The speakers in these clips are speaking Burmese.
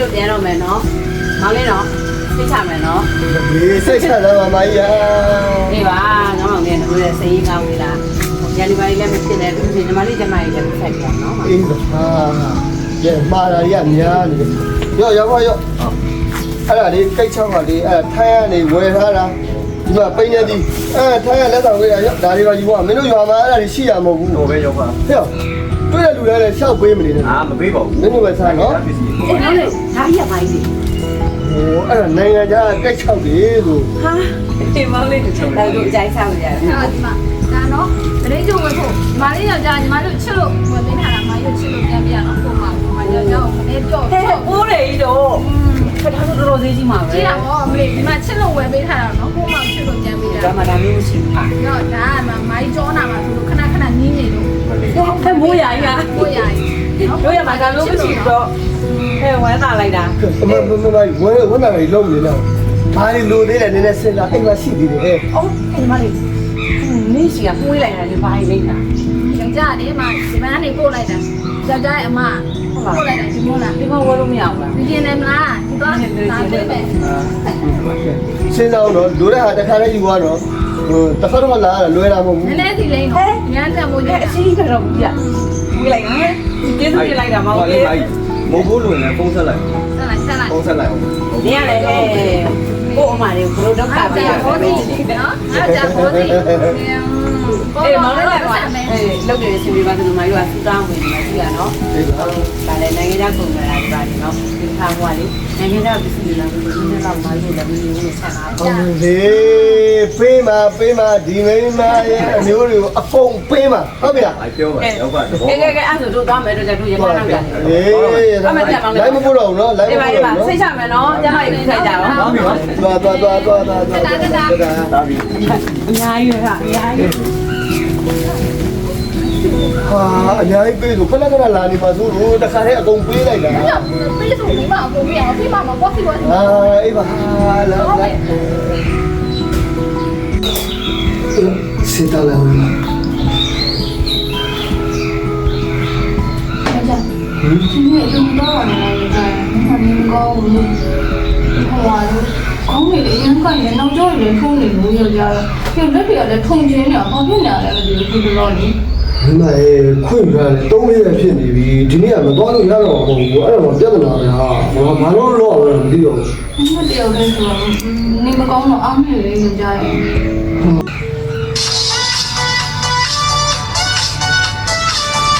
ကြီးတို့ပြန်တော့မယ်နော်မောင်လေးနော်သိချမယ်နော်ဒီစိတ်ချတာပါမကြီးယာဒီပါငေါင်းလေးတို့ရဲ့စိတ်ရင်းကောင်းနေတာရန်ဒီပါလေးလည်းမဖြစ်နဲ့သူညီမလေးကျမကြီးလည်းဖက်ပြန်နော်အေးပါကဲမှားတာရများနေရော့ရောပါရော့အဲ့ဒါလေးကိတ်ချောင်းကလေးအဲ့ထိုင်းကနေဝယ်ထားတာဒီမှာပိန်းနေသည်အဲ့ထိုင်းကလက်ဆောင်ပေးတာရော့ဒါလေးပါယူပါမင်းတို့ရွာမှာအဲ့ဒါလေးရှိရမဟုတ်ဘူးဟိုပဲရောက်ပါဟဲ့ တွေ့တဲ့လူတွေလည်းရှောက်ပေးမနေနဲ့အာမပေးပါဘူးမင်းတို့ပဲစားနော်ပစ္စည်းအေးမောင်လေးဒါကြီးရပါကြီးဟိုအဲ့ဒါနိုင်ငံခြားကိတ်ချောက်လေးဆိုဟာဒီမောင်လေးတို့တို့အကြိုက်ဆောင်ရတယ်အဲ့ဒီမှာဒါနော်တရေကျုံဝင်ဖို့ညီမလေးယောက်ျားညီမတို့ချစ်လို့ဝင်ပေးထားတာမကြီးချစ်လို့ပြန်ပြရအောင်ပုံမှာပုံမှာယောက်ျားကိုမနေ့ပြော့ဟဲ့ပိုးတယ်ကြီးတို့ခက်တာတော်တော်သေးကြီးမှာပဲကြည့်ရအောင်မလေးဒီမှာချစ်လို့ဝင်ပေးထားတာနော်ပုံမှာချစ်လို့ပြန်ပေးတာဒါမှဒါမျိုးရှိပါတော့ဒါကမှမကြီးကြောနာမှာသူတို့ခဏခဏနင်းနေလို့ ဟဲ့မိုးရကြီးကကိုရည်နော်တို့ရမှာဒါမျိုးမရှိတော့ဟဲ့ဝမ်းသာလိုက်တာအမမမမဝဲဝဲနာရီလုံးနေတော့ဘာလို့လူသေးတယ်နည်းနည်းစဉ်းစားအိမ်မှာရှိသေးတယ်အော်ဒီမလေးနင်းစီကမှုေးလိုက်တာလေဘာကြီးလိုက်တာယောက်ျားလေးမှဒီမန်းနေပို့လိုက်တာယောက်ျားရဲ့အမပို့လိုက်တာဒီမို့လားဒီမှာဝယ်လို့မရဘူးလားဒီကျင်တယ်မလားဒီတော့ဒါပေးမယ်စဉ်းစားတော့လူတဲ့ဟာတစ်ခါလေးယူသွားတော့ ဟိုတစ်ခါတော့လာလွယ်တာမဟုတ်နဘူးည်းနည်းစီလိမ့်တော့ညမ်းတယ်မို့ရအရှိကြီးကတော့ပြမှုေးလိုက်ဟဲ့ကျေးဇူးတင်လိုက်တာမဟုတ်လေးဘူးပါမိုးဘိုးလွင်လည်းပုံဆက်လိုက်ဆက်လိုက်ဆက်လိုက်ပုံဆက်လိုက်အောင်။နေရလေကို့အမလေးဘလို့တော့ကအားပြကြရဟောတယ်စီနော်အားကြဟောစီ။ အေးမောင်လေးကအေးလုတ်တယ်ရှင်ပြပါသူမကြီးကစူတောင်းဝင်နေကြည့်ရနော်ဒီက။ဒါလည်းနိုင်ငံခြားကုန်လာတာဒီပါနော်။ဒီခါကလေနိုင်ငံခြားပစ္စည်းတွေလည်းဒီနေ့တော့မလို့လည်းမင်းကိုဆက်တာဟုတ်လေပေးမပေးမဒီမိမရဲ့အမျိုးတွေကိုအကုန်ပေးမဟုတ်ပြီလားအဲပြောပါရောက်ပါတော့။ကဲကဲကဲအဲ့ဆိုတို့သွားမယ်တို့ကြတို့ရထားတော့ကြတယ်အေးလိုက်မပို့တော့ဘူးနော်လိုက်။ဒီမပါပို့ဒီပါတော့စိတ်ချမယ်နော်။ကျမကြီးခိုက်ကြတော့နော်သွားသွားသွားသွားသွားသွားဒါပြီ။အများကြီးပဲအများကြီးဟာ အများကြီးပေးလို့ခဏခဏလာနေပါသူတို့တခါတည်းအကုန်ပေးလိုက်တာပြပေးဆိုမိမအကုန်ပြအောင်ပြမမပေါ့စီပေါ့စီအာအေးပါလာလာစေတလာဦးဒီနေ့တော့တော့လည်းကြာမမင်းကောင်းလို့ဟိုပါလို့ကောင်းနေလေရန်ကနေနောက်ကျောလည်းထုံးနေလို့ရကြတော့ပြလက်ပြလည်းထုံချင်းနေဘာဖြစ်နေလဲ မသိဘူးဒီလိုတော့လေမိမရေခွင့်ရတယ်တုံးလေးပဲဖြစ်နေပြီဒီနေ့ကမတော်လို့ရတော့မဟုတ်ဘူးအဲ့တော့ပြဿနာပဲဟာဘာလို့တော့မသိတော့မတယောက်လည်းဆိုတော့နေမကောင်းတော့အားမရလေကြရင်။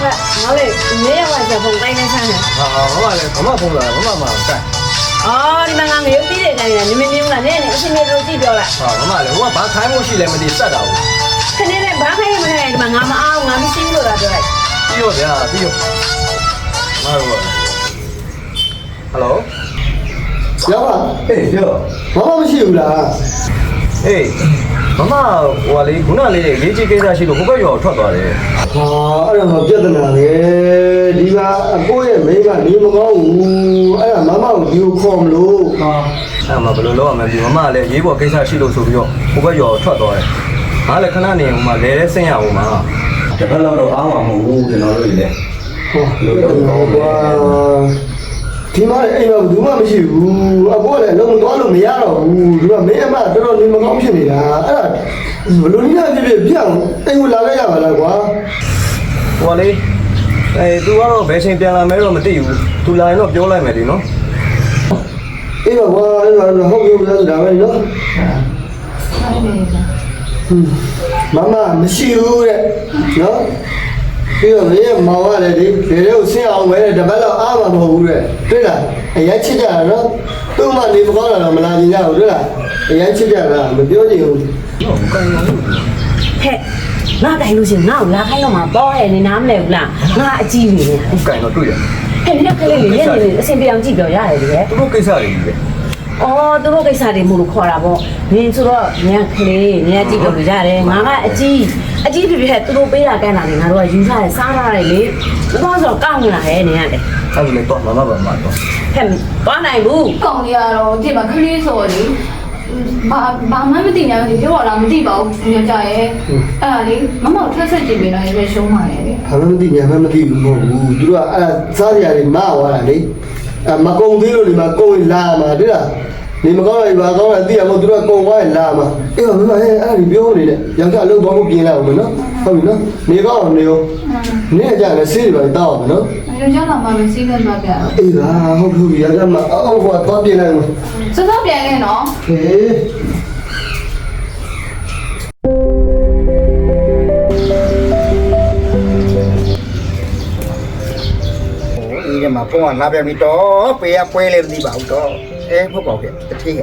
ဟဲ့ငါလေနေရမှာချက်ပုံတိုင်းနေဆန်းတယ်ဟာဟောလည်းဘာမှပုံလာဘာမှမတိုက်။အော်ဒီမှာငါငရုတ်ပြီးတဲ့အတိုင်းနေမင်းမျိုးလားနည်းနည်းအစီအစဉ်တို့ကြည့်ပြောလိုက်ဟာဘာမှလည်းဟိုကဘာခိုင်းဖို့ရှိလဲမသိစက်တာဘူး။ ခဏနဲ့ဘာခိုင်းမလဲဒီမှာငါမအားငါမရှိဘူးလို့သာပြောလိုက်ပြီးတော့ဗျာပြီးတော့မဟုတ်ဘူးဟယ်လိုရပါဟေးပြောဘာမှမရှိဘူးလားဟေးမမဟိုလေခုနလေးရေးကြီးကိစ္စရှိလို့ဟိုဘက်ရောထွက်သွားတယ်ဟာအဲ့ဒါမပြဿနာလေဒီကအကိုရဲ့မိန်းကနေမကောင်းဘူးအဲ့ဒါမမကိုဒီကိုခေါ်မလို့ဟာအဲ့မှာဘယ်လိုလုပ်ရမလဲဒီမမလည်းရေးပေါ်ကိစ္စရှိလို့ဆိုပြီးတော့ဟိုဘက်ရောထွက်သွားတယ် ငါလည်းခဏနေဟိုမှာလဲလဲဆင်းရအောင်မှာတစ်ဖက်တော့အားမှာမဟုတ်ဘူးကျွန်တော်တို့လေဟောလို့တော့ကွာဒီမှာအိမ်မှာဘူးမှမရှိဘူးအကိုလည်းလုံးမသွားလို့မရတော့ဘူးဒီမှာမင်းအမတော်တော်နေမကောင်းဖြစ်နေတာအဲ့ဒါဘလို့နည်းဖြစ်ဖြစ်ပြောင်းအိမ်ကိုလာခဲ့ရပါလားကွာဟိုလေအဲ तू ကတော့ဘယ်ချိန်ပြန်လာမဲတော့မသိဘူး तू လာရင်တော့ပြောလိုက်မယ်ဒီနော်အေးပါကွာအဲ့ဒါဟုတ်ပြီလားဒါပဲနော်ဆိုင်နေလား မမမရှိဘူးတဲ့နော်ပြီးတော့မင်းရဲ့မောင်ကလည်းဒီဒီလေးကိုဆင်းအောင်ပဲတပတ်တော့အားမှာမဟုတ်ဘူးတဲ့တွေ့လားအရင်ချစ်ကြတာနော်သူ့မနေမကောင်းတာတော့မလာကြကြဘူးတွေ့လားအရင်ချစ်ကြတာမပြောချင်ဘူး။ဟဲ့ငါတိုင်လို့ရှိရင်ငါ့ကိုလာခိုင်းတော့မှာပေါ့ရဲ့နေနားမလဲဘူးလား။ငါအကြည့်နေတယ်သူကင်တော့တွေ့ရ။ဟဲ့ဒီကလေးလေးညနေလေးအဆင်ပြေအောင်ကြည့်ပြောရတယ်လေ။သူတို့ကိစ္စတွေကြီးပဲ အော်သူတို့ကိစ္စတွေမို့လို့ခေါ်တာပေါ့နင်ဆိုတော့ညကလေးညကြည့်လို့ရတယ်ငါကအကြီးအကြီးပြပြဟဲ့သူတို့ပေးတာကမ်းတာလေငါတို့ကယူထားတယ်စားထားတယ်လေသူကဆိုတော့ကောင်းလာတယ်နင်ကလေအဲ့ဒါလေတော့မမပါမတော့ဟဲ့သွားနိုင်ဘူးကောင်လေးကတော့ဒီမှာခလေးဆိုလေဘာဘာမှမသိညာလေပြောတော့မသိပါဘူးညကြရဲ့အဲ့ဒါလေမမောက်ထက်ဆက်ကြည့်ပြီးတော့ရေရှုံးပါလေဘာမှမသိညာမှမသိဘူးမဟုတ်ဘူးသူတို့ကအဲ့ဒါစားကြရတယ်မဝါတာလေအ မကုံသေးလို့ဒီမှာကုံလာမှာတွေ့လားနေမကောင်းလိုက်ပါကောင်းလိုက်သိရမို့သူတို့ကကုံသွားရင်လာမှာအေးပါမမဟဲ့အဲ့ဒီပြောနေတယ်ယောက်ျားအလုပ်သွားဖို့ပြင်လိုက်အောင်မယ်နော်ဟုတ်ပြီနော်နေကောင်းအောင်နေရောနေကြတယ်ဆေးတွေပါတောက်အောင်နော်ယောက်ျားလာမှပဲစီးခဲ့မှာပြတော့အေးပါဟုတ်ပြီယောက်ျားမအော်ဟိုတော့ပြင်လိုက်မယ်စစောပြန်ခဲ့နော်ဟေး ဒီထဲမှာဖုန်းကလာပြန်ပြီတော့ပေးရပွဲလည်းမသိပါဘူးတော့အဲဟုတ်ပါဘူးတတိယ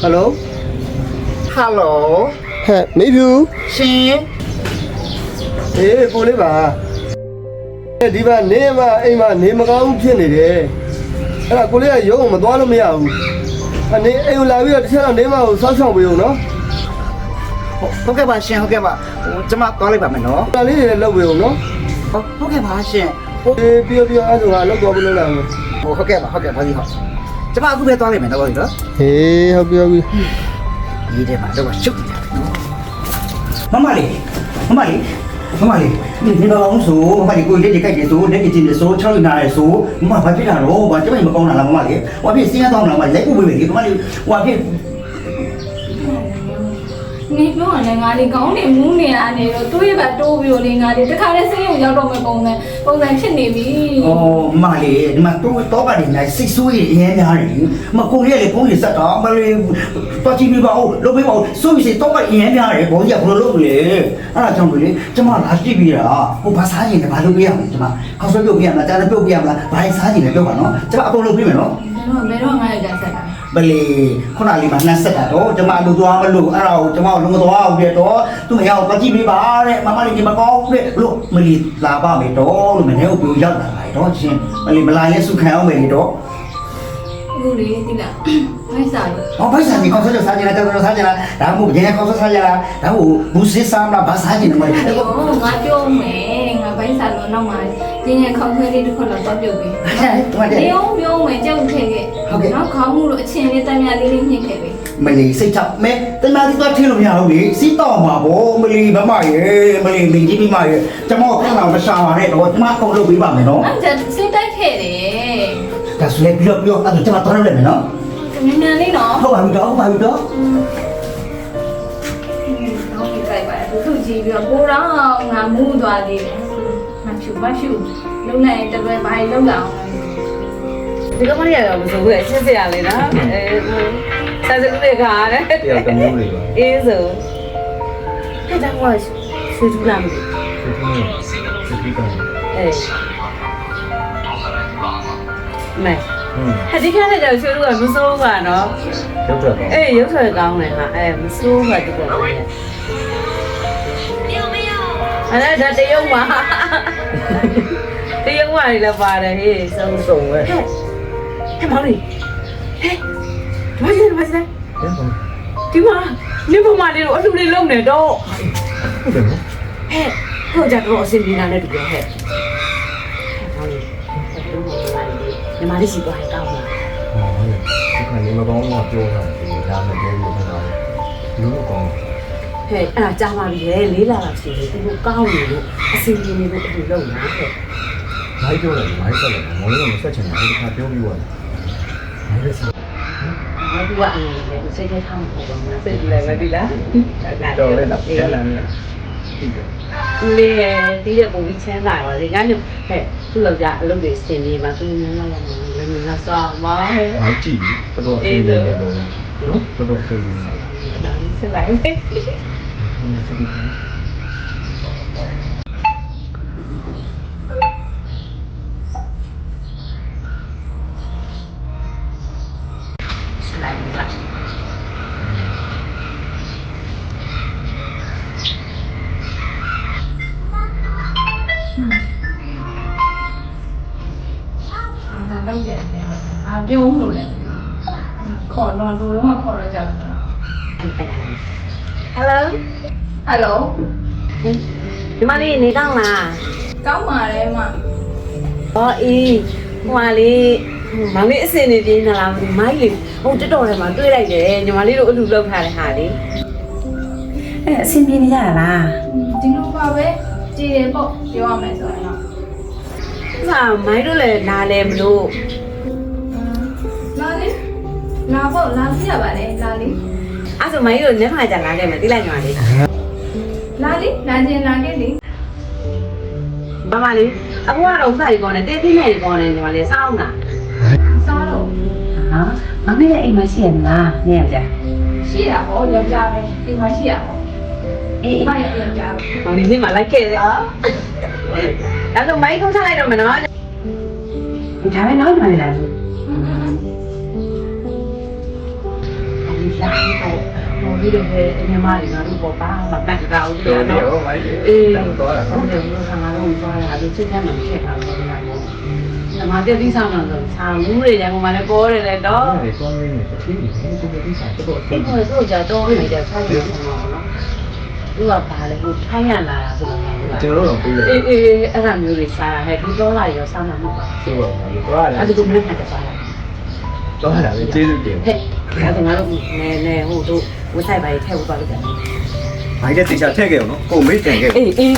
ဟယ်လိုဟယ်လိုဟဲ့မေဖြူရှင်အေးကိုလေးပါဒီမှာနေမအိမ်မှာနေမကောင်းဖြစ်နေတယ်အဲ့ဒါကိုလေးကရုံးမသွားလို့မရဘူးအနေအိမ်ကိုလာပြီးတော့တစ်ချက်တော့နေမကိုစောက်ချောင်းပေးအောင်နော်ဟုတ်ကဲ့ပါရှင်ဟုတ်ကဲ့ပါဟိုကျမသွားလိုက်ပါမယ်နော်ဒါလေးတွေလည်းလုပ်ပေးအောင်နော်ဟုတ်ဟုတ်ကဲ့ပါရှင် အေးပြောပြောအဲ့ဒါကလောက်သွားပြီးလို့လာမယ်ဟိုဟုတ်ကဲ့ပါဟုတ်ကဲ့ပါဒီဟုတ်ကျမအခုပဲသွားလိုက်မယ်တော့ဒီတော့ဟေးဟုတ်ပြောပြီဒီထဲမှာတော့ရှုပ်နေတယ်မမလေးမမလေးမမလေးဒီဒီတော့အောင်ဆိုမမလေးကိုလက်ကြိုက်တယ်ဆိုလက်ကြည့်တယ်ဆိုချောင်းနာတယ်ဆိုမမဘာဖြစ်တာတော့ဘာကျမမကောင်းတာလားမမလေးဟိုအဖြစ်စင်းရတော့လားမလိုက်ဖို့ပဲလေမမလေးဟိုအဖြစ် နေပြောရင်လည်းငါလေးကောင်းနေမူးနေရနေတော့တွေးပါတိုးပြီးတော့လေငါလေးတခါတည်းစိတ်ကိုရောက်တော့မဲ့ပုံစံပုံစံဖြစ်နေပြီ။အော်မလေးဒီမှာတော့တော့ပါတယ်နိုင်စိတ်ဆိုးရအရင်များတယ်။မကိုရီးယားလေပုံရိစက်တော့မလေးတော့ကြည့်ပြပါဦးလုပ်ပေးပါဦးဆိုပြီးတော့ကအရင်များတယ်ဘောကြီးကဘယ်လိုလုပ်လဲ။အဲ့ဒါကြောင့်လေကျမလာကြည့်ပြီးတာဟိုဘာစားရင်လဲဘာလုပ်ပေးရမလဲကျမခေါက်ဆွဲပြုတ်ပြရမလားကြားပြုတ်ပြရမလားဘာစားရင်လဲပြောပါနော်။ကျမအကုန်လုပ်ပေးမယ်နော်ဘယ်တော့ဘယ်တော့ငါရကြဆက်တာ။ ဘလေးခုနလေးမှာနှက်ဆက်တာတော့ကျမလူသွားမလို့အဲ့ဒါကိုကျမလုံးမသွားဘူးတဲ့တော့သူမရောက်တော့ကြည့်ပေးပါတဲ့မမလေးဒီမကောင်းတဲ့လို့မလီလာပါမယ်တော့လို့မနေ့ကပြောရောက်လာတယ်တော့ချင်းမလီမလာလဲစုခံအောင်မယ်တော့ အခုလေဒီလားမိုက်စားလို့။ဟောဘိုက်ဆန်ကြီးကောင်းဆက်စားကြလားတော်တော်စားကြလားဒါမှမဟုတ်ဘယ်ကောင်းဆက်စားကြလားဒါမှမဟုတ်ဘူးစစ်စားမလားဘာစားကြနေမလဲအဲ့တော့ငါပြောမယ်ငါဘိုင်းစားလို့နောက်မှရင်းရခေါင်းခွဲလေးတစ်ခွက်လောက်တော့ပြုတ်ပြီ။ဟုတ်တယ်နေအောင်ပြောမယ်ကြောက်ခဲ့ခဲ့နောက်ခေါင်းမှုလို့အချင်းလေးတမ်းများလေးလေးညှစ်ခဲ့ပြီမလီစိတ်ချမဲတမတိတော့ထင်းလို့မရဘူးလေစီးတော့မှာဗောမလီမမရေမလီမင်းကြီးမရေကျမောခဏမရှာပါနဲ့တော့ကျမကုန်လုပ်ပေးပါမယ်နော်အဲ့ဒါစိတ်တိုက်ခဲ့တယ်။ ဒါဆိုလေပြောပြောအဲ့ဒါကျမတော်ရမယ်နော်နည်းနည်းလေးနော်။ဟုတ်ပါပြီတော့ဟုတ်ပါပြီတော့တော့ဒီကြိုက်ပါသူသူကြည့်ပြီးတော့ကိုတော့ငါမူးသွားသေးတယ်မဖြူမဖြူလုံနိုင်တပည့်ဘာလုံလာအောင်ဒီကမလေးကတော့မစိုးဘူးရှင်းစရာလေနော်အဲဆက်စဦးတွေခါရတယ်တယောက်တစ်မျိုးတွေပါအေးဆိုဟဲ့တော့ဟောဆွေးထူးလာမယ်ဒီကနေ့ဒီကနေ့အေး မဲဟွန်းဟာဒီခါကျတော့ဆွေးထူးကမစိုးဘူးကနော်ရုပ်ထွက်ပါအေးရုပ်ဆွဲကောင်းတယ်ဟာအဲမစိုးဘူးကဒီကောအဲ့ဒါတရုံမှာတရုံမှာလည်းပါတယ်ဟေးဆုံးစုံပဲဟဲ့ဟဲ့မောင်လေးဟဲ့ဒီမှာစတယ်ဒီမှာဒီမှာနေမမလေးတို့အလှူလေးလုံးနေတော့ဟုတ်တယ်နော်ဟဲ့ကိုကြတော့အစင်ပြေလာတဲ့တူပြောဟဲ့ ညီမလေးစီသွားရင်ကောင်းလားဟောဟုတ်တယ်ဒီခါနေမကောင်းတော့ပြောတာဒီဒါနဲ့ပြောလို့မကောင်းဘူးလူကောင်းဟဲ့အဲ့ဒါကြားပါပြီလေလေးလာတာရှိတယ်သူတို့ကောင်းနေလို့အစင်ပြေနေလို့အလှူလုံးလားဟဲ့မိုင်းပြောတယ်မိုင်းဆက်တယ်မောင်လေးကမဆက်ချင်ဘူးဒီခါပြောပြီးသွားတယ်မိုင်းလည်းဆက်။ဘာလို့အနေနဲ့စိတ်ထဲထားမှာပေါ့ကွာ။စိတ်လည်းမသိလား။တော်လေးလားပြန်လာနေတယ် လေတီးတဲ့ပုံကြီးချမ်းသာပါလေ။ငါညဟဲ့သူ့လောက်ကြအလုပ်တွေစင်နေမှာသူနည်းနည်းလောက်မှာလည်းမင်းကစောင်းပါဟဲ့။အားကြည့်တော်တော်အေးတယ်လို့နော်တော်တော်ပြေးနေတယ်။ဒါဆက်လိုက်မ ဒါတော့ရတယ်အာပြုံးလို့လေခေါ်တော့လို့တော့ခေါ်ရကြတယ်။ Hello ဟယ်လိုဒီမလေးနေကောင်းလားကောင်းပါတယ်မ။ဟောအေးဟိုမလေးမောင်လေးအစင်နေပြင်းလာလားမိုင်းလေးဟိုတက်တော်ထဲမှာတွေ့လိုက်တယ်ညီမလေးတို့အလူလောက်ထားတဲ့ဟာလေးအဲအစင်ပြင်းနေကြတာလားဒီလိုပါပဲ ကြည်တယ်ပေါ့ပြောရမယ်ဆိုရင်တော့ဟဟာမိုင်းတို့လည်းနားလဲမလို့လာလေလာပေါ့လာပြရပါလေလာလေအဲ့ဆိုမိုင်းတို့ညခါကြလာခဲ့မယ်တိလိုက်ညီမလေးလာလေလာခြင်းလာခဲ့လေမမလေးအခုကတော့ဥစားကြီးကောနေတေးသေးနဲ့ကြီးကောနေညီမလေးစောင်းတာစားတော့ဟာမမေရဲ့အိမ်မရှိရလားနေရကြရှိရဟောယောက်ျားပဲဒီမှာရှိရဟော အေးဒီမှာယောက်ျားပဲမလေးလေးမလိုက်ခဲ့တယ်အဲ့တော့မိုင်းထုံးချလိုက်တော့မနော်ဒါပဲနောက်မှလည်းလာလို့အဲ့ဒါဟိုဟိုဒီလိုပဲညီမလေးကတော့ဘာမှမပတ်တာဘူးတော်တယ်နော်ဟောမိုင်းအေးတော့တာဟုတ်တယ်ဘုရားငါတို့သွားတာဒီချက်ချက်မှဖြစ်တာပေါ့ဗျာ။ငါတက်ပြီးဆောင်တော့ဆိုဆာမှုတွေလည်းဟိုမှာလည်းပေါ်တယ်လေတော့တယ်သွားရင်းနဲ့တတိယဒီဒီဒီဆိုင်တော့။ဒီပေါ်တော့ကြာတော့နေကြဆိုင်နေမှာနော်။ သူကဘာလဲဟိုထိုင်းရလာတာဆိုတော့ကျွန်တော်တို့ပြေးတယ်အေးအေးအဲ့ဒါမျိုးတွေစားရဟဲ့ဒီတော့လာရောစားမှာမဟုတ်ပါဆိုတော့သွားဘူးလာ။အဲ့ဒါကိုမင်းဖတ်တာပါလားသွားလာပဲကျေးဇူးတင်။ဟဲ့အဲ့ဒါငါတို့နဲနဲဟိုတို့ဝဆိုင်ပါရေးထည့်ဖို့ပါလို့ပြန်မိုင်းတဲ့တေချာထည့်ခဲ့အောင်နော်ကိုမေးကြံခဲ့။အေးအေး